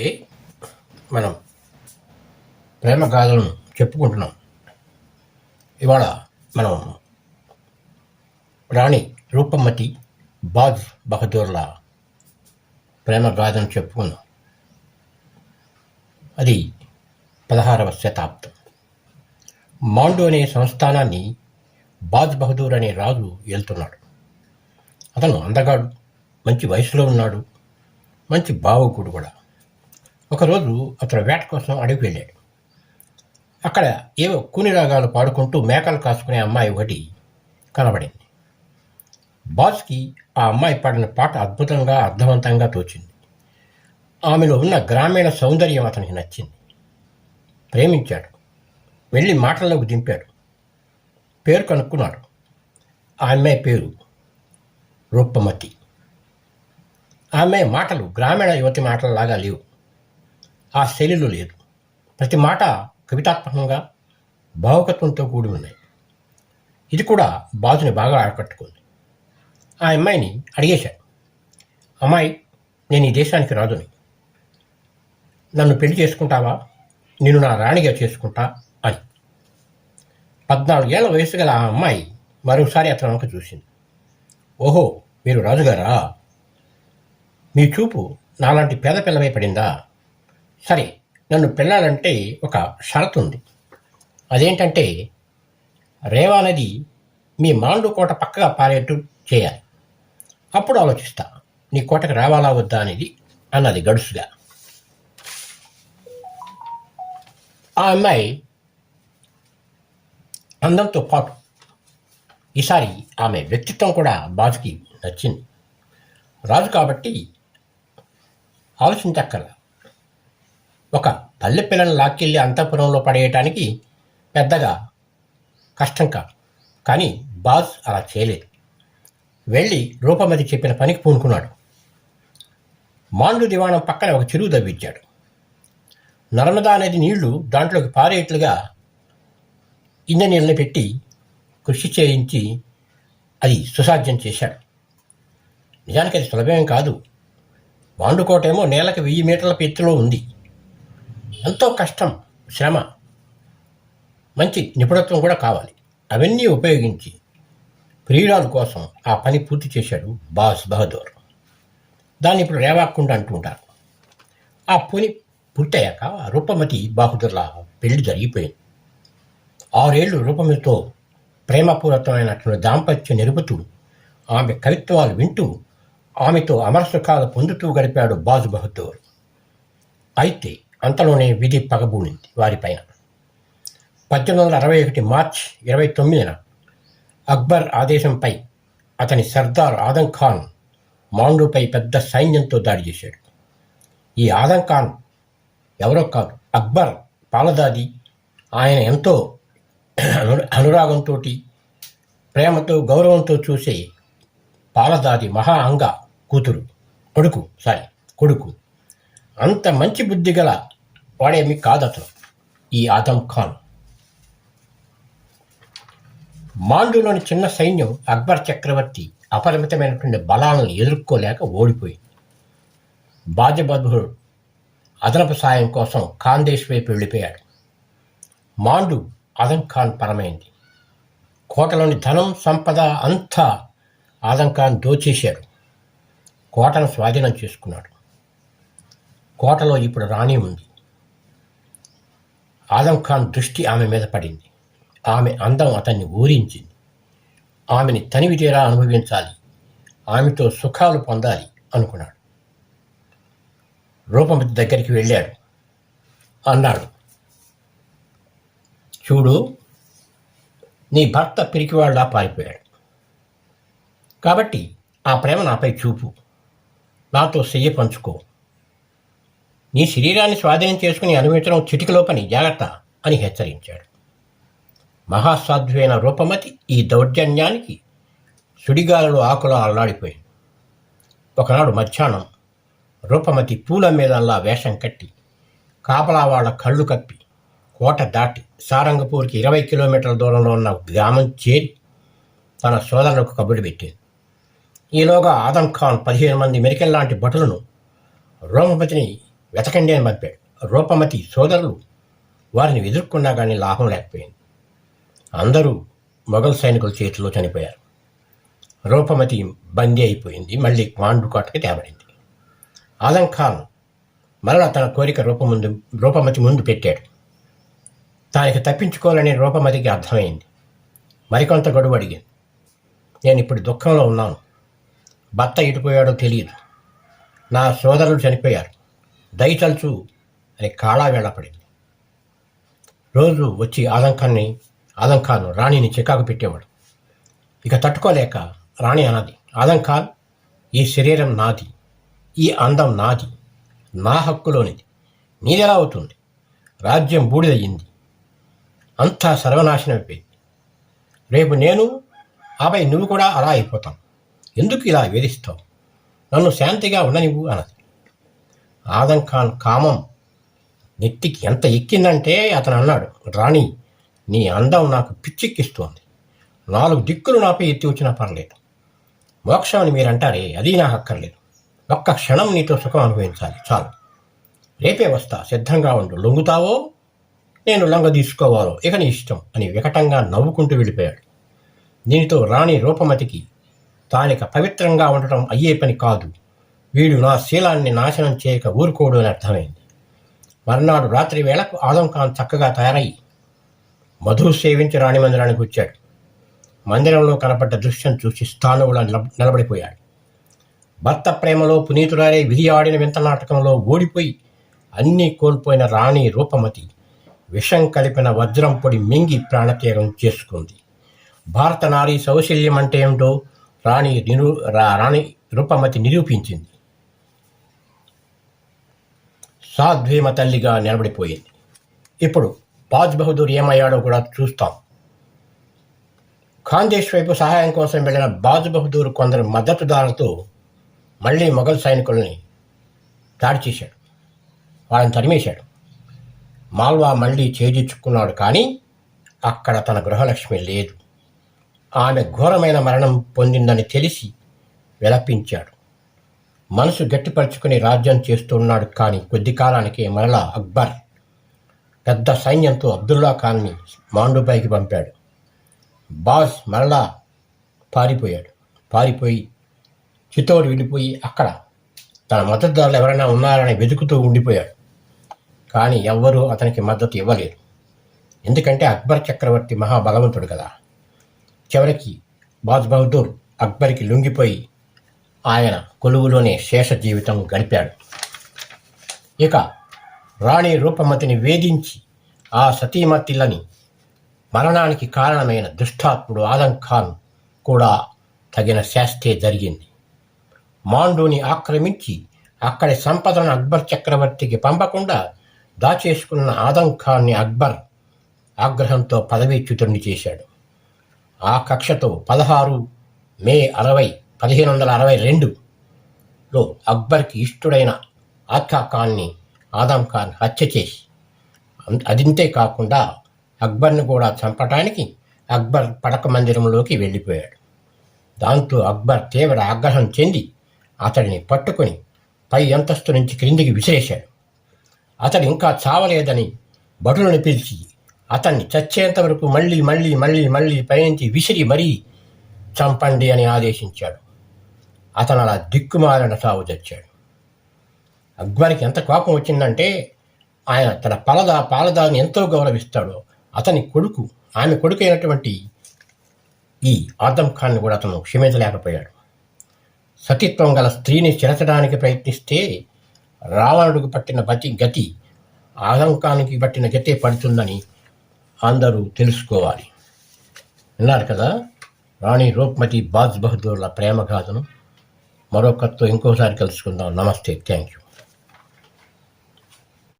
ఏ? మనం ప్రేమ గాథలను చెప్పుకుంటున్నాం. ఇవాళ మనం రాణి రూపమతి బాజ్ బహదూర్ల ప్రేమ గాథను చెప్పుకుందాం. అది పదహారవ శతాబ్దం. మాండు అనే సంస్థానాన్ని బాజ్ బహదూర్ అనే రాజు వెళ్తున్నాడు అతను అందగాడు మంచి వయసులో ఉన్నాడు మంచి భావకుడు కూడా. ఒకరోజు అతను వేట కోసం అడవికి వెళ్ళాడు. అక్కడ ఏవో కూని రాగాలు పాడుకుంటూ మేకలు కాసుకునే అమ్మాయి ఒకటి కనబడింది. బాస్కి ఆ అమ్మాయి పాడిన పాట అద్భుతంగా అర్థవంతంగా తోచింది. ఆమెలో ఉన్న గ్రామీణ సౌందర్యం అతనికి నచ్చింది. ప్రేమించాడు. వెళ్ళి మాటల్లోకి దింపాడు. పేరు కనుక్కున్నాడు. ఆ అమ్మాయి పేరు రూపమతి. ఆమె మాటలు గ్రామీణ యువతి మాటలలాగా లేవు. ఆ శైలిలో లేదు. ప్రతి మాట కవితాత్మకంగా భావుకత్వంతో కూడి ఉన్నాయి. ఇది కూడా బాజుని బాగా ఆకట్టుకుంది. ఆ అమ్మాయిని అడిగేశాడు. అమ్మాయి నేను ఈ దేశానికి రాజుని. నన్ను పెళ్ళి చేసుకుంటావా? నేను నా రాణిగా చేసుకుంటా అని. పద్నాలుగేళ్ళ వయసు గల ఆ అమ్మాయి మరోసారి అతను వంక చూసింది. ఓహో మీరు రాజుగారా? మీ చూపు నాలాంటి పేద పిల్లవై పడిందా? సరే నన్ను పెళ్ళాలంటే ఒక షరతు ఉంది అదేంటంటే రేవా నది మీ మాండుకోట పక్కగా పారేట్టు చేయాలి. అప్పుడు ఆలోచిస్తా నీ కోటకు రావాలా వద్దా అనేది అన్నది గడుసుగా. ఆ అమ్మాయి అందంతో పాటు ఈసారి ఆమె వ్యక్తిత్వం కూడా బాజుకి నచ్చింది. రాజు కాబట్టి ఆలోచించక్కర్లా. ఒక పల్లె పిల్లని లాక్కెళ్ళి అంతఃపురంలో పడేయటానికి పెద్దగా కష్టం కాదు. కానీ బాస్ అలా చేయలేదు. వెళ్ళి రూపమతి చెప్పిన పనికి పూనుకున్నాడు. మాండు దివాణం పక్కన ఒక చెరువు దవ్వించాడు. నర్మదా నది నీళ్ళు దాంట్లోకి పారేట్లుగా ఇంజనీర్ని పెట్టి కృషి చేయించి అది సుసాధ్యం చేశాడు. నిజానికి అది సులభమేం కాదు. వాండుకోటేమో నేలకు వెయ్యి మీటర్ల ఎత్తులో ఉంది. ఎంతో కష్టం శ్రమ. మంచి నిపుణత్వం కూడా కావాలి. అవన్నీ ఉపయోగించి ప్రియురాల కోసం ఆ పని పూర్తి చేశాడు బాస్ బహదూర్. దాన్ని ఇప్పుడు రేవాకుండా అంటుంటారు. ఆ పని పూర్తయ్యాక రూపమతి బహదూర్ల పెళ్ళి జరిగిపోయింది. ఆరేళ్ళు రూపమతితో ప్రేమపూర్వకమైనటువంటి దాంపత్యం నిలుపుతూ ఆమె కవిత్వాలు వింటూ ఆమెతో అమరసుఖాలు పొందుతూ గడిపాడు బాజు బహదూర్. అయితే అంతలోనే విధి పగబూడింది వారిపైన. పద్దెనిమిది వందల అరవై ఒకటి మార్చ్ ఇరవై తొమ్మిదిన అక్బర్ ఆదేశంపై అతని సర్దార్ ఆదం ఖాన్ మాండుపై పెద్ద సైన్యంతో దాడి చేశాడు. ఈ ఆదం ఖాన్ ఎవరో కాదు అక్బర్ పాలదాది. ఆయన ఎంతో అను- అనురాగంతో ప్రేమతో గౌరవంతో చూసే పాలదాది మహా అంగ కూతురు కొడుకు సారీ కొడుకు. అంత మంచి బుద్ధి గల వాడేమి కాదు అతను. ఈ ఆదం ఖాన్. మాండులోని చిన్న సైన్యం అక్బర్ చక్రవర్తి అపరిమితమైనటువంటి బలాలను ఎదుర్కోలేక ఓడిపోయింది. బాజబద్భుడు అదనపు సాయం కోసం ఖాందేశ్ వైపు వెళ్ళిపోయాడు. మాండు ఆదం ఖాన్ పరమైంది. కోటలోని ధనం సంపద అంతా ఆదం ఖాన్ దోచేశాడు. కోటను స్వాధీనం చేసుకున్నాడు. కోటలో ఇప్పుడు రాణి ఉంది. ఆదం ఖాన్ దృష్టి ఆమె మీద పడింది. ఆమె అందం అతన్ని ఊరించింది. ఆమెని తనివి తీరా అనుభవించాలి. ఆమెతో సుఖాలు పొందాలి అనుకున్నాడు. రూపమతి దగ్గరికి వెళ్ళాడు. అన్నాడు చూడు నీ భర్త పిరికివాళ్ళ పారిపోయాడు. కాబట్టి ఆ ప్రేమ నాపై చూపు. నాతో చెయ్య పంచుకో. నీ శరీరాన్ని స్వాధీనం చేసుకుని అనుభవించడం చిటికలో పని జాగ్రత్త అని హెచ్చరించాడు. మహాసాధ్వైన రూపమతి ఈ దౌర్జన్యానికి సుడిగాలలో ఆకులు అల్లాడిపోయింది ఒకనాడు మధ్యాహ్నం రూపమతి పూల మీదల్లా వేషం కట్టి కాపలా వాళ్ళ కళ్ళు కప్పి కోట దాటి సారంగపూర్కి ఇరవై కిలోమీటర్ల దూరంలో ఉన్న గ్రామం చేరి తన సోదరులకు కబురు పెట్టింది. ఈలోగా ఆదం ఖాన్ పదిహేను మంది మెరికెల్ లాంటి భటులను రూపమతిని వెతకండి అని పంపాడు. రూపమతి సోదరులు వారిని ఎదుర్కొన్నా కానీ లాభం లేకపోయింది. అందరూ మొఘల్ సైనికుల చేతిలో చనిపోయారు. రూపమతి బందీ అయిపోయింది. మళ్ళీ మాండుకోటకి తేబడింది. ఆలం ఖాన్ మరలా తన కోరిక రూపముందు రూపమతి ముందు పెట్టాడు. తానికి తప్పించుకోవాలని రూపమతికి అర్థమైంది. మరికొంత గడువు అడిగింది. నేను ఇప్పుడు దుఃఖంలో ఉన్నాను. భర్త ఇటుపోయాడో తెలియదు. నా సోదరులు చనిపోయారు. దయచల్చు అని కాళా వేళపడింది రోజు వచ్చి ఆలంఖాన్ని ఆదంఖాన్ రాణిని చికాకు పెట్టేవాడు. ఇక తట్టుకోలేక రాణి అన్నది ఆదంఖాన్ ఈ శరీరం నాది ఈ అందం నాది నా హక్కులోనిది. నీదెలా అవుతుంది? రాజ్యం బూడిదయ్యింది. అంతా సర్వనాశనం అయిపోయింది. రేపు నేను ఆపై నువ్వు కూడా అలా అయిపోతాం ఎందుకు ఇలా వేధిస్తావు? నన్ను శాంతిగా ఉండనివ్వు అన్నది ఆదం ఖాన్ కామం నెత్తికి ఎంత ఎక్కిందంటే అతను అన్నాడు రాణి నీ అందం నాకు పిచ్చెక్కిస్తోంది. నాలుగు దిక్కులు నాపై ఎత్తి వచ్చినా పర్లేదు. మోక్షం అని మీరంటారే అది నాకు అక్కర్లేదు ఒక్క క్షణం నీతో సుఖం అనుభవించాలి చాలు. రేపే వస్తా సిద్ధంగా ఉండు. లొంగుతావో? నేను లొంగ తీసుకోవాలో? ఇక నీ ఇష్టం అని వికటంగా నవ్వుకుంటూ వెళ్ళిపోయాడు. దీనితో రాణి రూపమతికి తానిక పవిత్రంగా ఉండటం అయ్యే పని కాదు. వీడు నా శీలాన్ని నాశనం చేయక ఊరుకోడు అని అర్థమైంది. మర్నాడు రాత్రి వేళకు ఆదం ఖాన్ చక్కగా తయారై మధు సేవించి రాణి మందిరానికి వచ్చాడు. మందిరంలో కనపడ్డ దృశ్యం చూసి స్థానువులా నిలబడిపోయాడు. భర్త ప్రేమలో పునీతురాలే విధి ఆడిన వింత నాటకంలో ఓడిపోయి అన్నీ కోల్పోయిన రాణి రూపమతి విషం కలిపిన వజ్రం పొడి మింగి ప్రాణత్యాగం చేసుకుంది. భారత నారీ సౌశల్యం అంటే ఏమిటో రాణి నిరూ రా- రాణి రూపమతి నిరూపించింది. సాధ్వీమ తల్లిగా నిలబడిపోయింది. ఇప్పుడు బాజ్ బహదూర్ ఏమయ్యాడో కూడా చూస్తాం. ఖాందేశ్ వైపు సహాయం కోసం వెళ్ళిన బాజ్ బహదూర్ కొందరు మద్దతుదారులతో మళ్ళీ మొఘల్ సైనికుల్ని దాడి చేశాడు. వాళ్ళని తరిమేశాడు. మాల్వా మళ్ళీ చేజిచ్చుకున్నాడు కానీ అక్కడ తన గృహలక్ష్మి లేదు. ఆమె ఘోరమైన మరణం పొందిందని తెలిసి విలపించాడు. మనసు గట్టిపరుచుకుని రాజ్యం చేస్తున్నాడు కానీ కొద్ది కాలానికి మరలా అక్బర్ పెద్ద సైన్యంతో అబ్దుల్లా ఖాన్ని మాండుపైకి పంపాడు. బాస్ మరలా పారిపోయాడు. పారిపోయి చిత్తోడు వెళ్ళిపోయి అక్కడ తన మద్దతుదారులు ఎవరైనా ఉన్నారని వెతుకుతూ ఉండిపోయాడు. కానీ ఎవ్వరూ అతనికి మద్దతు ఇవ్వలేదు. ఎందుకంటే అక్బర్ చక్రవర్తి మహాబలవంతుడు కదా. చివరికి బాజ్ బహదూర్ అక్బర్కి లొంగిపోయి ఆయన కొలువులోనే శేష జీవితం గడిపాడు. ఇక రాణి రూపమతిని వేధించి ఆ సతీమతిలని మరణానికి కారణమైన దుష్టాత్ముడు ఆలం ఖాన్ కూడా తగిన శాస్తే జరిగింది. మాండూని ఆక్రమించి అక్కడి సంపదను అక్బర్ చక్రవర్తికి పంపకుండా దాచేసుకున్న ఆదం ఖాన్ని అక్బర్ ఆగ్రహంతో పదవీచ్యుతుడిని చేశాడు. ఆ కక్షతో పదహారు మే అరవై పదిహేను వందల అరవై రెండులో అక్బర్కి ఇష్టుడైన ఆఖా ఖాన్ని ఆదం ఖాన్ హత్య చేసి అదింతే కాకుండా అక్బర్ని కూడా చంపటానికి అక్బర్ పడక మందిరంలోకి వెళ్ళిపోయాడు. దాంతో అక్బర్ తీవ్ర ఆగ్రహం చెంది అతడిని పట్టుకొని పై అంతస్తు నుంచి క్రిందికి విసిరేశాడు. అతడు ఇంకా చావలేదని భటులను పిలిచి అతన్ని చచ్చేంత వరకు మళ్ళీ మళ్ళీ మళ్ళీ మళ్ళీ పైనుంచి విసిరి మరీ చంపండి అని ఆదేశించాడు. అతను అలా దిక్కుమాలిన సావు తెచ్చాడు. అక్బర్కి ఎంత కోపం వచ్చిందంటే ఆయన తన పలదా పాలదాన్ని ఎంతో గౌరవిస్తాడో. అతని కొడుకు ఆమె కొడుకు అయినటువంటి ఈ ఆదం ఖాన్ని కూడా అతను క్షమించలేకపోయాడు. సతీత్వం గల స్త్రీని చెరచడానికి ప్రయత్నిస్తే రావణుడికి పట్టిన బతి గతి ఆదంకానికి పట్టిన గతే పడుతుందని అందరూ తెలుసుకోవాలి. విన్నారు కదా? రాణి రూప్మతి బాజ్ బహదూర్ల ప్రేమగాథను గాథను మరొకరితో ఇంకోసారి కలుసుకుందాం. నమస్తే. Thank you